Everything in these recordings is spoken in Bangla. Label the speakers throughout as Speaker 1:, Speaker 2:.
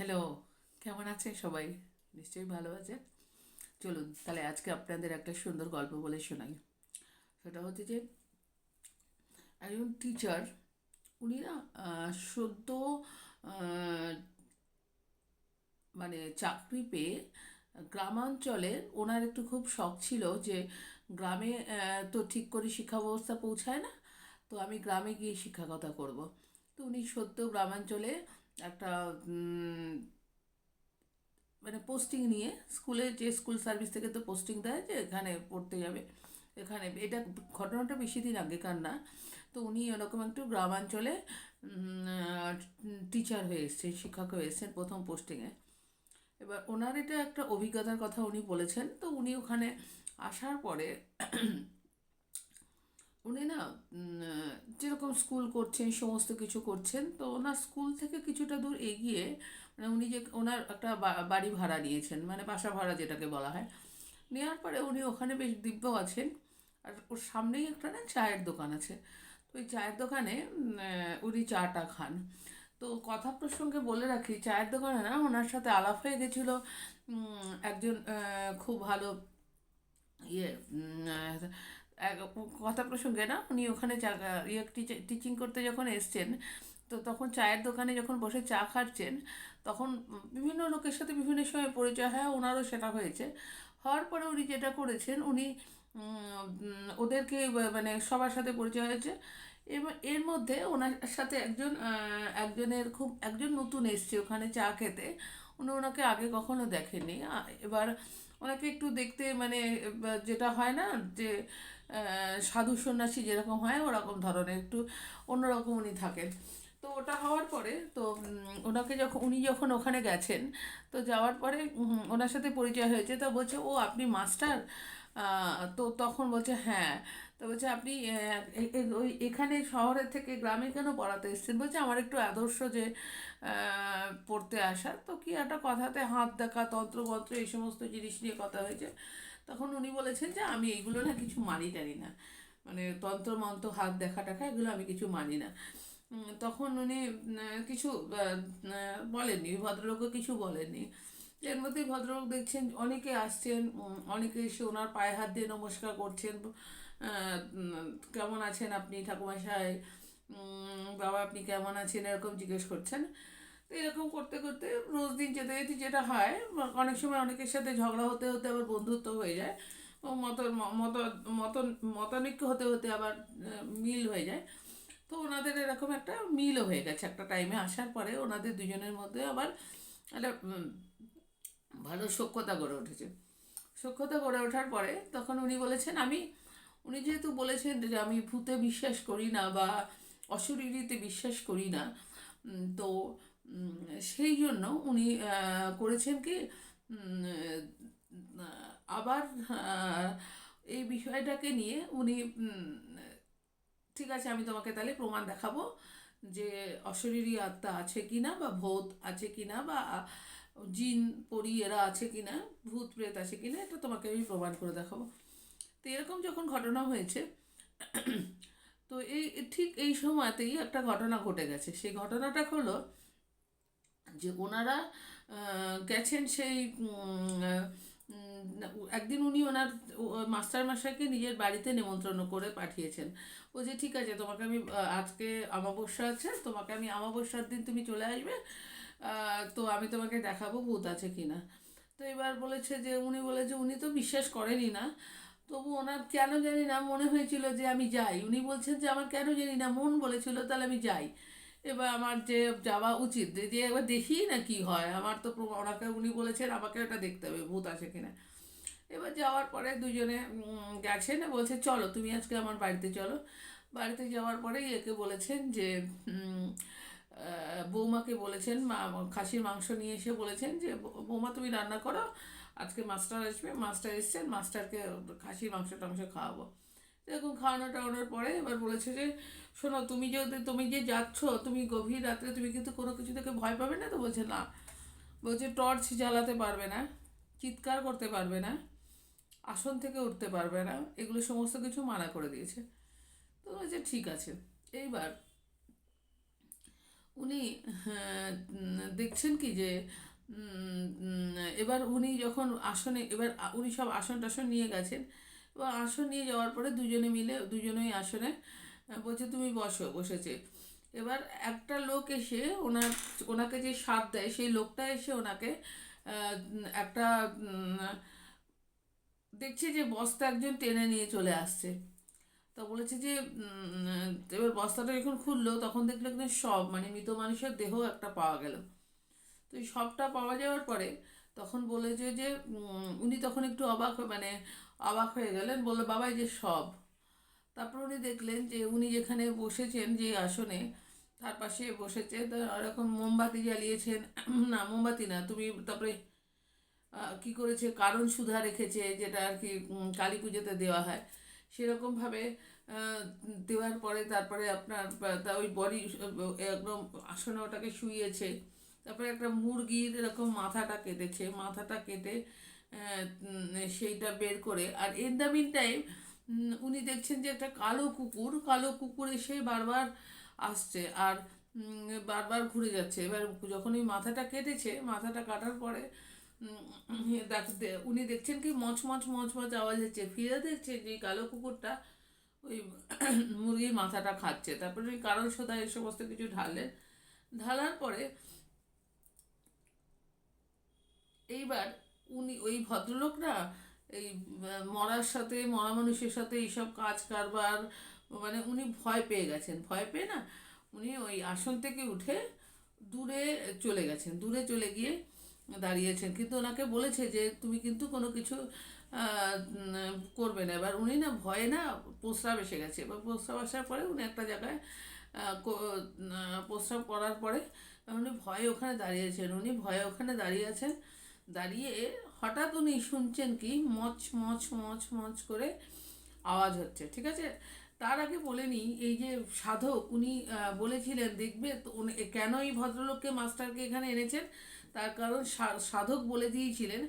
Speaker 1: হ্যালো কেমন আছে সবাই? নিশ্চয়ই ভালো আছে চলুন, তাহলে আজকে আপনাদের একটা সুন্দর গল্প বলে শোনাই। সেটা হচ্ছে যে, একজন টিচার উনি না সদ্য মানে চাকরি পেয়ে গ্রামাঞ্চলে ওনার একটু খুব শখ ছিল যে গ্রামে তো ঠিক করে শিক্ষা ব্যবস্থা পৌঁছায় না, তো আমি গ্রামে গিয়ে শিক্ষকতা করব। তো উনি সদ্য গ্রামাঞ্চলে একটা মানে পোস্টিং নিয়ে স্কুলে যে স্কুল সার্ভিস থেকে তো পোস্টিং দেয় যে এখানে পড়তে যাবে, এখানে, এটা ঘটনাটা বেশি দিন আগেকার না। তো উনি এরকম একটু গ্রামাঞ্চলে টিচার হয়ে এসেছেন, শিক্ষক হয়ে এসেছেন প্রথম পোস্টিংয়ে এবার ওনার এটা একটা অভিজ্ঞতার কথা উনি বলেছেন। তো উনি ওখানে আসার পরে উনি না যেরকম স্কুল করছেন, সমস্ত কিছু করছেন, তো ওনার স্কুল থেকে কিছুটা দূর এগিয়ে মানে উনি যে, ওনার একটা বাড়ি ভাড়া নিয়েছেন মানে বাসা ভাড়া যেটাকে বলা হয়। নেওয়ার পরে উনি ওখানে বেশ দিব্য আছেন, আর ওর সামনেই একটা না চায়ের দোকান আছে। তো ওই চায়ের দোকানে উনি চাটা খান। তো কথা প্রসঙ্গে বলে রাখি, চায়ের দোকানে না ওনার সাথে আলাপ হয়ে গেছিল একজন খুব ভালো ইয়ে এক- কথা প্রসঙ্গে না, উনি ওখানে চা ইয়ে টিচিং করতে যখন এসছেন, তো তখন চায়ের দোকানে যখন বসে চা খাচ্ছেন, তখন বিভিন্ন লোকের সাথে বিভিন্ন সময় পরিচয় হয়, ওনারও সেটা হয়েছে। হওয়ার পরে উনি যেটা করেছেন, উনি ওদেরকে মানে সবার সাথে পরিচয় হয়েছে। এবার এর মধ্যে ওনার সাথে একজন একজনের খুব, একজন নতুন এসছে ওখানে চা খেতে। উনি ওনাকে আগে কখনো দেখেননি। আ- এবার ওনাকে একটু দেখতে মানে যেটা হয় না যে সাধু সন্ন্যাসী যেরকম হয়, ওরকম ধরনের, একটু অন্যরকম উনি থাকেন তো ওটা হওয়ার পরে, তো ওনাকে যখন, উনি যখন ওখানে গেছেন, তো যাওয়ার পরে ওনার সাথে পরিচয় হয়েছে, তো বলছে, ও, আপনি মাস্টার? তো তখন বলছে হ্যাঁ। তো বলছে, আপনি ওই এখানে শহরের থেকে গ্রামে কেন পড়াতে এসেছেন? বলছে, আমার একটু আদর্শ যে পড়তে আসা। তো কি একটা কথাতে হাত দেখা, তন্ত্রমন্ত্র, এই সমস্ত জিনিস নিয়ে কথা হয়েছে। তখন উনি বলেছেন যে আমি এইগুলো না কিছু মানি টানি না। মানে তন্ত্রমন্ত্র হাত দেখা টাকা এগুলো আমি কিছু মানি না। তখন উনি কিছু বলেননি ভদ্রলোকও কিছু বলেননি। এর মধ্যে ভদ্রলোক দেখছেন অনেকে আসছেন অনেকে এসে ওনার পায়ে হাত দিয়ে নমস্কার করছেন কেমন আছেন আপনি উম, বাবা আপনি কেমন আছেন? এরকম জিজ্ঞেস করছেন। তো এরকম করতে করতে রোজ দিন যেতে যেতে যেটা হয়, অনেক সময় অনেকের সাথে ঝগড়া হতে হতে আবার বন্ধুত্ব হয়ে যায়, ও মত মত মতন মতানৈক্য হতে হতে আবার মিল হয়ে যায়। তো ওনাদের এরকম একটা মিলও হয়ে গেছে একটা টাইমে আসার পরে ওনাদের দুজনের মধ্যে আবার একটা ভালো সখ্যতা গড়ে উঠেছে। সখ্যতা গড়ে ওঠার পরে তখন উনি বলেছেন, আমি, উনি যেহেতু বলেছেন যে আমি ভূতে বিশ্বাস করি না বা অশরীরীতে বিশ্বাস করি না তো সেই জন্য উনি করেছেন কি আবার এই বিষয়টাকে নিয়ে উনি ঠিক আছে, আমি তোমাকে তাহলে প্রমাণ দেখাবো যে অশরীরী আত্মা আছে কি না বা ভূত আছে কি না বা জিন, পরি, এরা আছে কি না ভূত, প্রেত আছে কি না এটা তোমাকে আমি প্রমাণ করে দেখাবো। তো এরকম যখন ঘটনা হয়েছে, তো এই, ঠিক এই সময়তেই একটা ঘটনা ঘটে গেছে। সেই ঘটনাটা হলো যে ওনারা গেছেন সেই একদিন উনি ওনার মাস্টার মশাইকে নিজের বাড়িতে নেমন্ত্রণ করে পাঠিয়েছেন। ও যে, ঠিক আছে, তোমাকে আমি আজকে অমাবস্যা আছে, তোমাকে আমি অমাবস্যার দিন তুমি চলে আসবে তো আমি তোমাকে দেখাবো ভূত আছে কি না তো এবার বলেছে যে, উনি বলেছে উনি তো বিশ্বাস করেনই না। তবু ওনার কেন জানি না মনে হয়েছিল যে, আমি যাই। উনি বলছেন যে, আমার কেন জানি না, মন বলেছিল তাহলে আমি যাই। এবার আমার যে যাওয়া উচিত, যে এবার দেখি না কি হয়। আমার তো ওনাকে উনি বলেছেন, আমাকে ওটা দেখতে হবে, ভূত আছে কিনা। এবার যাওয়ার পরে দুজনে গেছেন, বলছে, চলো, তুমি আজকে আমার বাড়িতে চলো। বাড়িতে যাওয়ার পরেই একে বলেছেন যে বৌমাকে বলেছেন, মা, খাসির মাংস নিয়ে এসে বলেছেন যে বৌমা, তুমি রান্না করো, আজকে মাস্টার আসবে, মাস্টার এসছেন, মাস্টারকে খাসির মাংস টাংস খাওয়াবো। এরকম খাওয়ানো টাওয়ানোর পরে এবার বলেছে যে শোনো তুমি যদি তুমি যে যাচ্ছ তুমি গভীর রাত্রে তুমি কিন্তু কোনো কিছু থেকে ভয় পাবে না? তো বলছে না। বলছে টর্চ জ্বালাতে পারবে না চিৎকার করতে পারবে না আসন থেকে উঠতে পারবে না এগুলো সমস্ত কিছু মানা করে দিয়েছে। তো বলছে ঠিক আছে। এইবার উনি হ্যাঁ, দেখছেন কি যে এবার উনি যখন আসনে এবার উনি সব আসন টাসন নিয়ে গেছেন এবার আসন নিয়ে যাওয়ার পরে দুজনে মিলে, দুজনেই আসনে বলছে তুমি বসো, বসেছে। এবার একটা লোক এসে ওনার, ওনাকে যে স্বাদ দেয়, সেই লোকটা এসে ওনাকে একটা দেখছে যে বস্তা একজন টেনে নিয়ে চলে আসছে। তা বলেছে যে এবার বস্তাটা যখন খুললো, তখন দেখল কিন্তু সব মানে মৃত মানুষের দেহ একটা পাওয়া গেল। তো এই সবটা পাওয়া যাওয়ার পরে তখন বলেছে যে উনি তখন একটু অবাক মানে অবাক হয়ে গেলেন, বলল বাবা এই যে সব। তারপর উনি দেখলেন যে উনি যেখানে বসেছেন যে আসনে, তার পাশে বসেছে এরকম মোমবাতি জ্বালিয়েছেন। না, মোমবাতি না, তুমি তারপরে কি করেছে, কারণ সুধা রেখেছে, যেটা আর কি কালী পুজোতে দেওয়া হয়। সেরকমভাবে দেওয়ার পরে তারপরে আপনার তা ওই বডি একদম আসনে ওটাকে শুইয়েছে। তারপরে একটা মুরগির এরকম মাথাটা কেটেছে, মাথাটা কেটে সেইটা বের করে। আর ইন দ্য মিন টাইম উনি দেখছেন যে একটা কালো কুকুর কালো কুকুর এসে বারবার আসছে আর বারবার ঘুরে যাচ্ছে। এবার যখন ওই মাথাটা কেটেছে, মাথাটা কাটার পরে উনি দেখছেন কি মচ মচ মচ মচ আওয়াজ হচ্ছে। ফিরে দেখছে যে কালো কুকুরটা ওই মুরগির মাথাটা খাচ্ছে। তারপরে ওই কারণ সোদা এই সমস্ত কিছু ঢালেন ঢালার পরে এইবার উনি, ওই ভদ্রলোকরা, এই মরার সাথে, মরা মানুষের সাথে এইসব কাজ কারবার মানে উনি ভয় পেয়ে গেছেন। ভয় পেয়ে না, উনি ওই আসন থেকে উঠে দূরে চলে গেছেন। দূরে চলে গিয়ে দাঁড়িয়েছেন। কিন্তু ওনাকে বলেছে যে, তুমি কিন্তু কোনো কিছু করবে না। এবার উনি না ভয়ে না প্রস্রাব এসে গেছে। এবার প্রস্রাব আসার পরে উনি একটা জায়গায় প্রস্রাব করার পরে উনি ভয়ে ওখানে দাঁড়িয়েছেন। উনি ভয়ে ওখানে দাঁড়িয়ে আছেন। দাঁড়িয়ে হঠাৎ উনি শুনছেন কি, মচ মচ মচ মচ করে আওয়াজ হচ্ছে, ঠিক আছে? তার আগে বলে নিই, এই যে সাধক, উনি বলেছিলেন, দেখবে উনি কেন এই ভদ্রলোককে মাস্টারকে এখানে এনেছেন? তার কারণ সাধক বলে দিয়েছিলেন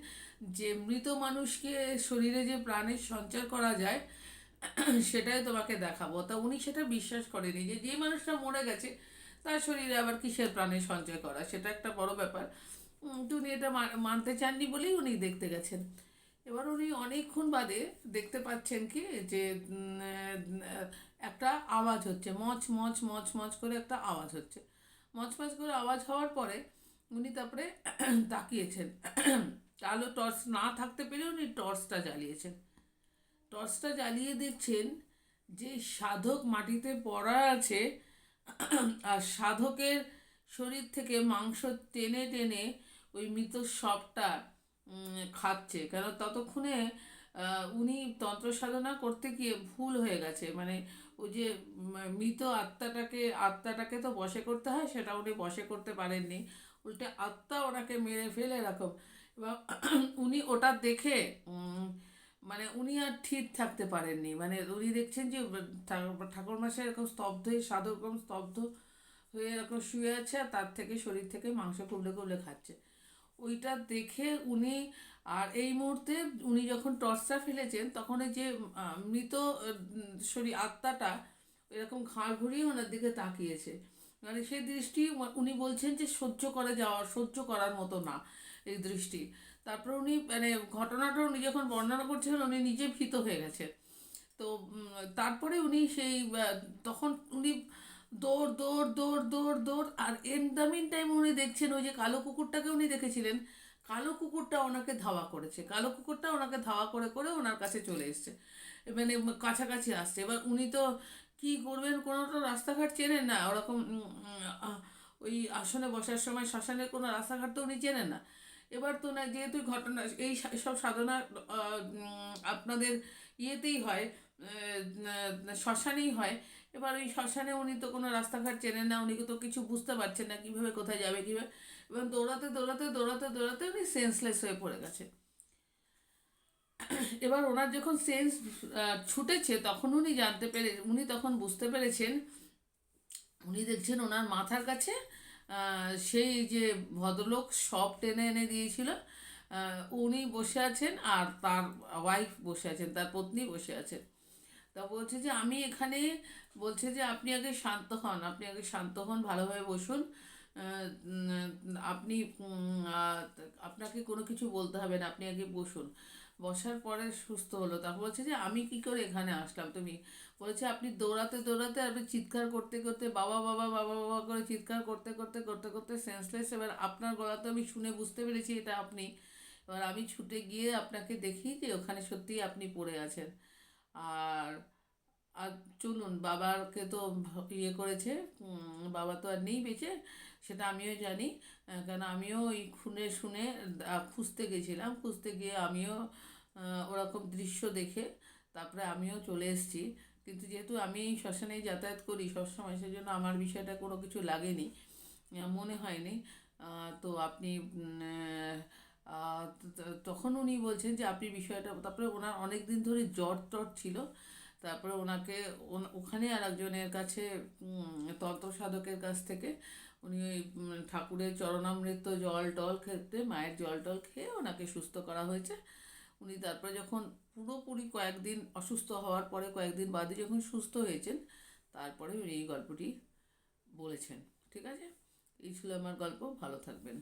Speaker 1: যে, মৃত মানুষকে শরীরে যে প্রাণের সঞ্চার করা যায়, সেটাই তোমাকে দেখাবো। তা উনি সেটা বিশ্বাস করেনি যে যে মানুষটা মরে গেছে, তার শরীরে আবার কিসের প্রাণের সঞ্চয় করা, সেটা একটা বড় ব্যাপার। উনি এটা মানতে চাননি বলেই উনি দেখতে গেছেন। এবার উনি অনেকক্ষণ বাদে দেখতে পাচ্ছেন কি, যে একটা আওয়াজ হচ্ছে, মচ মচ মচ মচ করে একটা আওয়াজ হচ্ছে। মচ মচ করে আওয়াজ হওয়ার পরে উনি তারপরে তাকিয়েছেন। আলো টর্চ না থাকতে পেরে উনি টর্চটা জ্বালিয়েছেন। টর্চটা জ্বালিয়ে দেখছেন যে, সাধক মাটিতে পড়া আছে। আর সাধকের শরীর থেকে মাংস টেনে টেনে ওই মৃত সবটা খাচ্ছে। কেন? ততক্ষণে উনি তন্ত্র সাধনা করতে গিয়ে ভুল হয়ে গেছে। মানে ওই যে মৃত আত্মাটাকে আত্মাটাকে তো বশে করতে হয়, সেটা উনি বশে করতে পারেননি। উল্টে আত্মা ওনাকে মেরে ফেলে এরকম। এবং উনি ওটা দেখে মানে উনি আর ঠিক থাকতে পারেননি। মানে উনি দেখছেন যে ঠাকুর মাসে এরকম স্তব্ধ হয়ে সাধু এরকম স্তব্ধ হয়ে এরকম শুয়ে আছে, আর তার থেকে শরীর থেকে মাংস কুবলে কুবলে খাচ্ছে। ওইটা দেখে উনি, আর এই মুহূর্তে উনি যখন টর্চটা ফেলেছেন, তখন যে মৃত শরীর আত্মাটা এরকম ঘাড় ঘুরিয়ে ওনার দিকে তাকিয়েছে। মানে সেই দৃষ্টি উনি বলছেন যে সহ্য করে যাওয়া, সহ্য করার মতো না এই দৃষ্টি। তারপর উনি মানে ঘটনাটা উনি যখন বর্ণনা করছিলেন উনি নিজে ভীত হয়ে গেছে তো তারপরে উনি সেই তখন উনি দৌড় দৌড় দৌড় দৌড় দৌড়। আর এন দ্য মিন টাইম উনি দেখছেন, ওই যে কালো কুকুরটাকে উনি দেখেছিলেন। কালো কুকুরটা ওনাকে ধাওয়া করেছে। কালো কুকুরটা ওনাকে ধাওয়া করে করে ওনার কাছে চলে এসছে। মানে কাছাকাছি আসছে। এবার উনি তো কি করবেন, কোনো তো রাস্তাঘাট চেনেন না। ওরকম ওই আসনে বসার সময় শ্মশানের কোনো রাস্তাঘাট তো উনি চেনেন না। এবার তো না, যেহেতু ঘটনা, এই সব সাধনা আপনাদের ইয়েতেই হয় শ্মশানেই হয়। এবার ওই শ্মশানে উনি তো কোনো রাস্তাঘাট চেনে না, উনি তো কিছু বুঝতে পারছেন না কীভাবে, কোথায় যাবে, কীভাবে। এবং দৌড়াতে দৌড়াতে দৌড়াতে দৌড়াতে উনি সেন্সলেস হয়ে পড়ে গেছে। এবার ওনার যখন সেন্স ছুটেছে, তখন উনি জানতে পেরে, উনি তখন বুঝতে পেরেছেন, উনি দেখছেন ওনার মাথার কাছে সেই যে ভদ্রলোক সব টেনে এনে দিয়েছিল উনি বসে আছেন আর তার ওয়াইফ বসে আছেন, তার পত্নী বসে আছেন। তা বলছে যে আমি এখানে, বলছে যে আপনি আগে শান্ত হন, আপনি আগে শান্ত হন, ভালোভাবে বসুন। আপনি আপনাকে কোনো কিছু বলতে হবে না, আপনি আগে বসুন। বসার পরে সুস্থ হলো। তারপর বলছে যে আমি কি করে এখানে আসলাম তুমি? বলেছে আপনি দৌড়াতে দৌড়াতে আপনি চিৎকার করতে করতে, বাবা বাবা বাবা বাবা করে চিৎকার করতে করতে করতে করতে সেন্সলেস এবার আপনার গলা তো আমি শুনে বুঝতে পেরেছি এটা আপনি। এবার আমি ছুটে গিয়ে আপনাকে দেখি যে ওখানে সত্যিই আপনি পড়ে আছেন। আর আর চলুন, বাবাকে তো ইয়ে করেছে বাবা তো আর নেই বেঁচে, সেটা আমিও জানি। কারণ আমিও ওই খুনে শুনে খুঁজতে গেছিলাম, খুঁজতে গিয়ে আমিও ওরকম দৃশ্য দেখে তারপরে আমিও চলে এসেছি। কিন্তু যেহেতু আমি শ্মশানেই যাতায়াত করি সবসময়, সেজন্য আমার বিষয়টা কোনো কিছু লাগেনি মনে হয়নি। তো আপনি তখন উনি বলছেন যে আপনি বিষয়টা, তারপরে ওনার অনেক দিন ধরে জ্বর টর ছিল। তারপরে ওনাকে ওখানে আর একজনের কাছে তন্ত্র সাধকের কাছ থেকে উনি ওই ঠাকুরের চরণামৃত জল টল খেতে, মায়ের জল টল খেয়ে ওনাকে সুস্থ করা হয়েছে। উনি তারপরে যখন পুরোপুরি কয়েকদিন অসুস্থ হওয়ার পরে, কয়েকদিন বাদে যখন সুস্থ হয়েছেন, তারপরে উনি এই গল্পটি বলেছেন। ঠিক আছে? এই ছিল আমার গল্প, ভালো থাকবেন।